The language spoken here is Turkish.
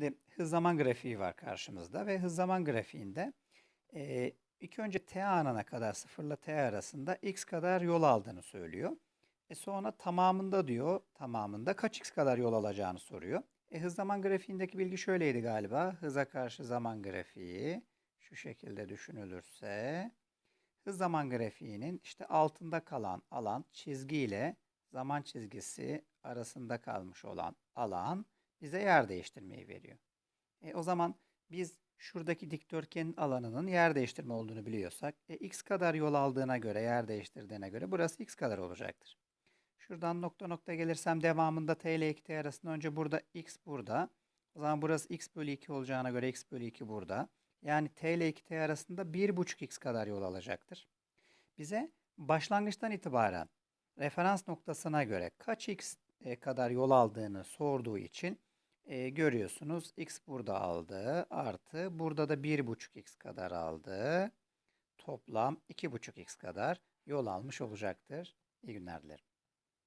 Şimdi hız zaman grafiği var karşımızda ve hız zaman grafiğinde e, ilk önce t anına kadar sıfırla t arasında x kadar yol aldığını söylüyor. E sonra tamamında diyor, tamamında kaç x kadar yol alacağını soruyor. E hız zaman grafiğindeki bilgi şöyleydi galiba. Hıza karşı zaman grafiği şu şekilde düşünülürse hız zaman grafiğinin işte altında kalan alan çizgiyle zaman çizgisi arasında kalmış olan alan bize yer değiştirmeyi veriyor. E, o zaman biz şuradaki dikdörtgenin alanının yer değiştirme olduğunu biliyorsak e, x kadar yol aldığına göre yer değiştirdiğine göre burası x kadar olacaktır. Şuradan nokta nokta gelirsem devamında t ile 2t arasında önce burada x burada. O zaman burası x bölü 2 olacağına göre x bölü 2 burada. Yani t ile 2t arasında 1,5x kadar yol alacaktır. Bize başlangıçtan itibaren referans noktasına göre kaç x e, kadar yol aldığını sorduğu için e, görüyorsunuz x burada aldı artı burada da 1,5x kadar aldı. Toplam 2,5x kadar yol almış olacaktır. İyi günler dilerim.